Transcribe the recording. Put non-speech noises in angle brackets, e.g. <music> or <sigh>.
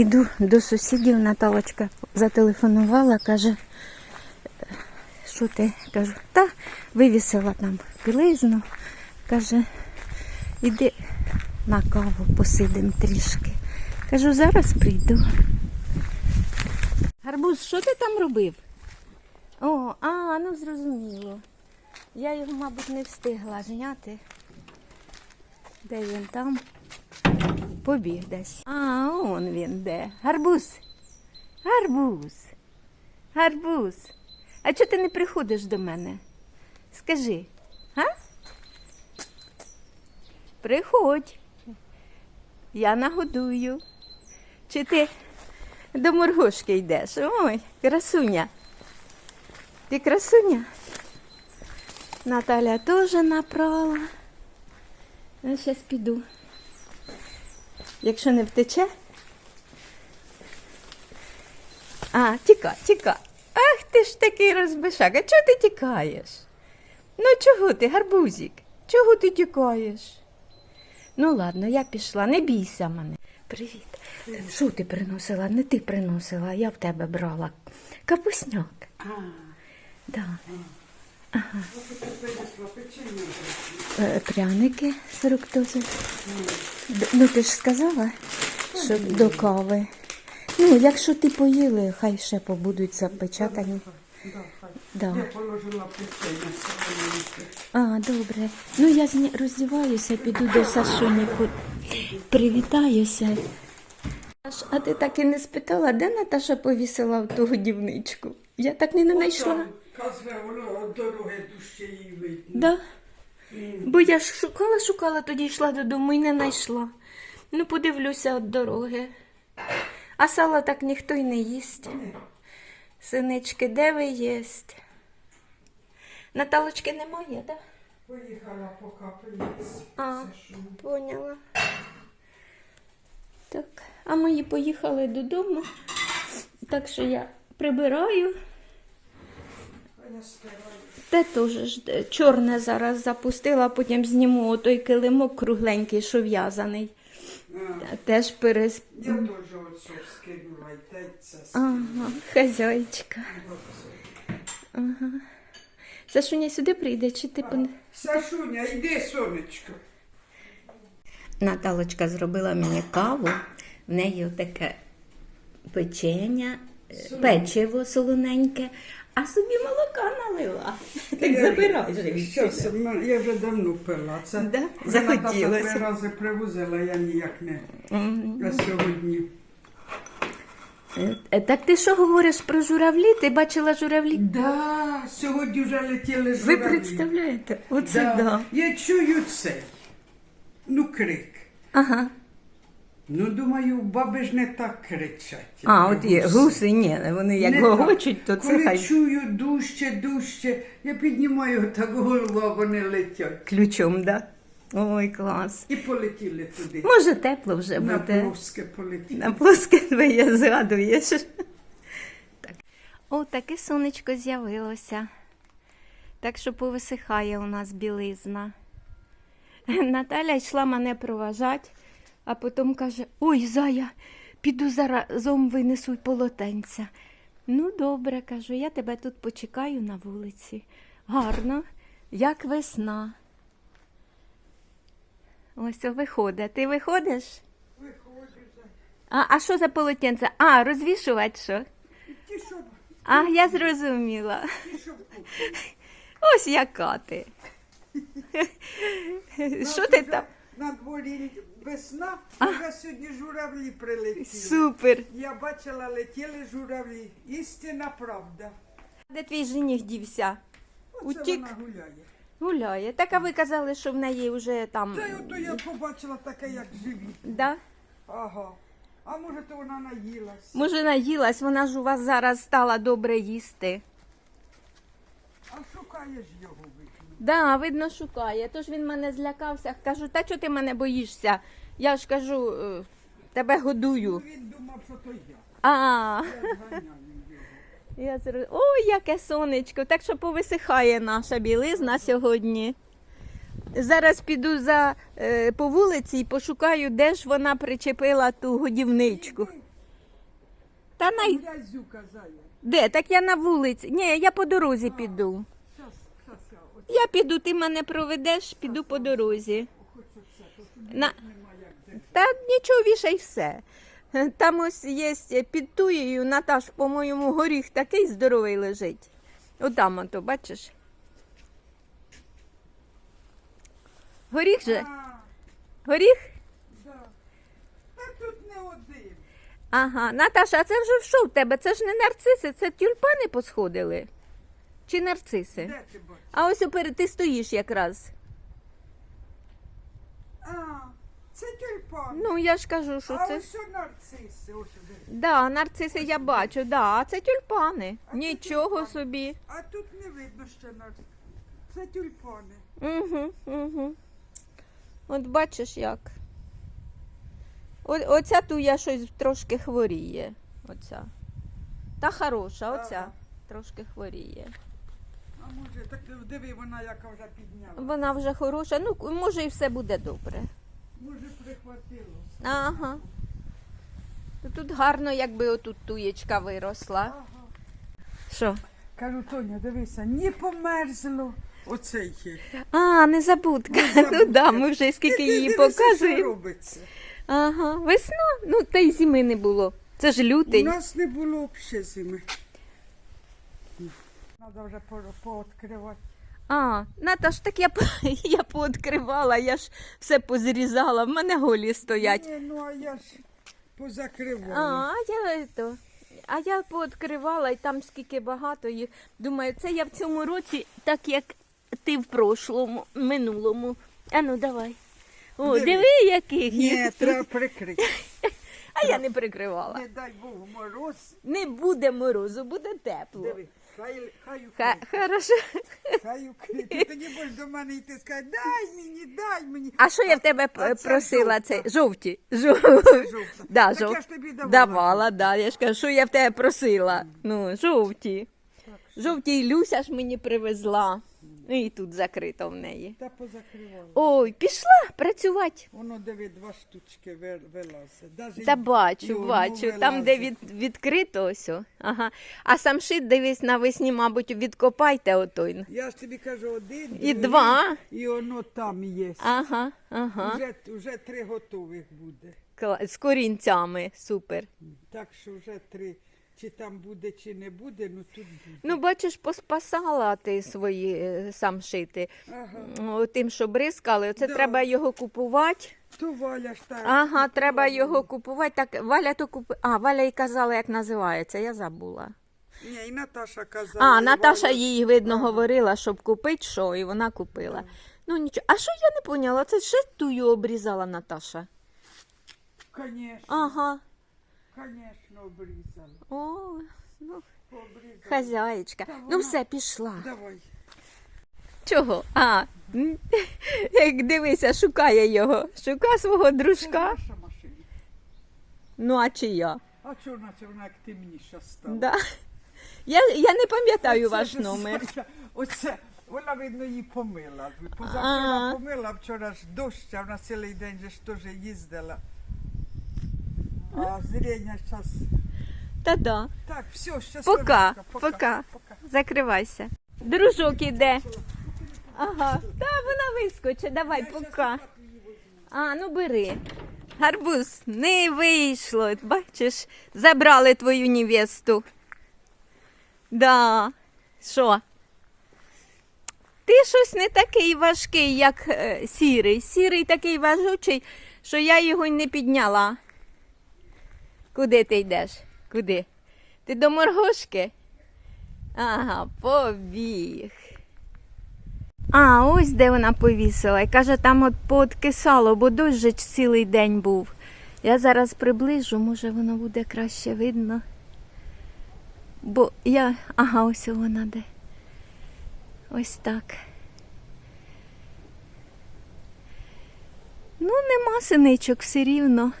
Іду до сусідів, Наталочка зателефонувала, каже, що ти? Кажу, та вивісила там білизну. Каже, іди на каву посидим трішки. Кажу, зараз прийду. Гарбуз, що ти там робив? О, а, ну зрозуміло. Я його, мабуть, не встигла зняти. Де він там? Побіг десь. А, он він де. Гарбуз. Гарбуз. Гарбуз. А чого ти не приходиш до мене? Скажи, а? Приходь. Я нагодую. Чи ти до моргушки йдеш? Ой, красуня. Ти красуня? Наталя теж напрала. Я зараз піду. Якщо не втече. А, тіка, тіка. Ах ти ж такий розбишак. А чого ти тікаєш? Ну чого ти, гарбузик? Чого ти тікаєш? Ну ладно, я пішла, не бійся мене. Привіт. Що ти приносила? Не ти приносила, я в тебе брала. Капусняк. А, Да. Е, Пряники з фруктозою. Ну ти ж сказала, що до кави. Ну, якщо ти поїли, хай ще побудуть запечатані. Да, Я положила печення. А, добре. Ну я роздіваюся, піду до Сашуні. по- Привітаюся. А ти так і не спитала, де Наташа повісила в ту годівничку? Я так не знайшла. Казе, воно від дороги її видно. Да. Бо я ж шукала, шукала, тоді йшла додому і не знайшла. Ну, подивлюся від дороги. А сала так ніхто й не їсть. Синички, де ви єсть? Наталочки немає, так? Поїхала по капельниці. А, поняла. Так, а мої поїхали додому. Так що я прибираю. Те теж е, чорне зараз запустила, потім зніму той килимок кругленький, що в'язаний. Теж перес... Я теж оцю скинула, і те це Ага, хазяйчка. Ага. Сашуня сюди прийде, чи ти пон... Сашуня, йди, сонечко. Наталочка зробила мені каву. В неї таке печення, е, печиво солоненьке, а собі молока налила. Так забирай же від Щас, себе. м- я вже давно пила. Це Да? вона Захотілося. три рази привозила, я ніяк не. А сьогодні. Е, Так ти що говориш про журавлі? Ти бачила журавлі? Да, сьогодні вже летіли Ви журавлі. представляєте? Оце Да. да. Я чую цей. Ну, крик. Ага. Ну, думаю, баби ж не так кричать. А, от є гуси. ні, вони як Не гогочуть, то це Коли хай чую дужче, дужче, я піднімаю так голову, а вони летять. ключом, да? Ой, клас. І полетіли туди. Може, тепло вже На буде. плоске полетіли. На плоске <laughs> твоє згадуєш. Так. О, таке сонечко з'явилося. Так що повисихає у нас білизна. <laughs> Наталя йшла мене проважати, а потім каже: Ой, зая, піду заразом винесу полотенця. Ну, добре, кажу, я тебе тут почекаю на вулиці. Гарно, як весна. Ось виходить. Ти виходиш? Виходжу. А, а що за полотенце? А, розвішувати що? Ті, що, А, я зрозуміла. ті, що Ось яка ти. Що ти там? На дворі весна, вже сьогодні журавлі прилетіли. Супер. Я бачила, летіли журавлі. Істина правда. Де твій жених дівся? Оце Утік. вона гуляє. Гуляє. Так а ви казали, що в неї вже там. Та й ото я побачила таке, як живі. Да? Ага. А може, то вона наїлась. Може, наїлась, вона ж у вас зараз стала добре їсти. А шукаєш його видно. Да, видно, шукає. Тож він мене злякався. Кажу, та чого ти мене боїшся? Я ж кажу, е, тебе годую. Ну, Він думав, що то я. А, Я зганяю його. Я. Ой, яке сонечко. Так що повисихає наша білизна сьогодні. Зараз піду за, е, по вулиці і пошукаю, де ж вона причепила ту годівничку. Та най... Грязюка зая. Де? Так я на вулиці. Ні, я по дорозі піду. Я піду, ти мене проведеш, піду по дорозі. На... Та нічого вішай все. Там ось є під туєю, Наташ, по-моєму, горіх такий здоровий лежить. Отам ото, бачиш? Горіх же? Горіх? Та тут не один. Ага. Наташа, а це вже що в тебе? Це ж не нарциси, це тюльпани посходили. Чи нарциси? Де ти бачиш? А ось оперед ти стоїш якраз. А, це тюльпан. Ну, я ж кажу, що а це. ось нарциси, ось де. Да, нарциси я бачу, да, а це тюльпани. А це Нічого тюльпани. собі. А тут не видно ще нарциси. Це тюльпани. Угу, угу. От бачиш як. О, оця туя щось трошки хворіє. Оця. Та хороша, оця Ага. трошки хворіє. Так диви, вона яка вже підняла. Вона вже хороша, ну може і все буде добре. Може, прихватило. Ага. Тут гарно, якби отут туєчка виросла. Ага. Що? Кажу, Тоня, дивися, не померзло. Оцей є. А, незабудка. <laughs> Ну да, ми вже скільки Ти її дивися, що показуємо. робиться. Ага, весна. Ну, та й зими не було. Це ж У лютий. нас не було взагалі зими. Треба вже по- пооткривати. А, Наташ, так я, <laughs> я пооткривала, я ж все позрізала, в мене голі стоять. Ні, ну а я ж позакривала. А, я то. А я пооткривала і там скільки багато їх. Думаю, це я в цьому році, так як ти в прошлому, минулому. А ну давай. О, Диви. диви, яких Ні, треба прикрити. <laughs> А я не прикривала. Не дай Бог мороз. Не буде морозу, буде тепло. Диви, хай, хай Ха, укрити. хорошо. Хай укрити. Тоді будеш до мене йти сказати, дай мені, дай мені. А що я в тебе А це просила? жовта. Це жовті. Жов... жовта. <laughs> Да, Так жов... я ж тобі давала. Давала, да. Я ж кажу, що я в тебе просила. Ну, жовті. Жовті і Люся ж мені привезла. Ну і тут закрито в неї. Та позакривала. Ой, пішла працювати. Воно диви, два штучки ви- вилазить. Даже Та й- бачу, воно бачу. Там, де вилазить. від, відкрито ось. о. Ага. А сам шит, дивись, навесні, мабуть, відкопайте отой. Я ж тобі кажу, один, І другий, два. І воно там є. Ага, ага. Вже, вже три готових буде. Кла- З корінцями. Супер. Так що вже три. Чи там буде, чи не буде, ну тут буде. Ну, бачиш, поспасала ти свої е, сам шити. Ага. О, Тим, що бризкали, це Да. треба його купувати. То Валя ж так. Ага, треба його купувати. Так, Валя то купи. А, Валя й казала, як називається, я забула. Ні, і Наташа казала. А, і Наташа Валя- їй, видно, говорила, щоб купити що, і вона купила. Ну нічого. А що я не поняла? Це ще тую обрізала Наташа. Конечно, Ага. Конечно, обрізала. О, ну, Обрізала. хазяєчка. Та Ну все, пішла. Давай. Чого? А, м, <laughs> як дивися, шукає його. Шукає свого Це дружка. наша машина. Ну, а чи я? А чого наче вона як темніша стала? Да. Я, я не пам'ятаю Оце ваш ж номер. Оце, вона, видно, її помила. Позавчора помила, вчора ж дощ, а вона цілий день же ж теж їздила. А зрення зараз. Та-да. Так, все, щасливо. Пока, пока. Закривайся. Дружок іде. Ага. Та вона вискочить. Давай, пока. А, ну бери. Гарбуз, не вийшло. Бачиш, забрали твою невесту. Да. Що? Ти щось не такий важкий, як е, сірий. Сірий такий важучий, що я його й не підняла. Куди ти йдеш? Куди? Ти до моргошки? Ага, побіг. А, ось де вона повісила. І каже, там от пооткисало, бо дощ цілий день був. Я зараз приближу, може воно буде краще видно. Бо я. Ага, ось вона де. Ось так. Ну, нема синичок все рівно.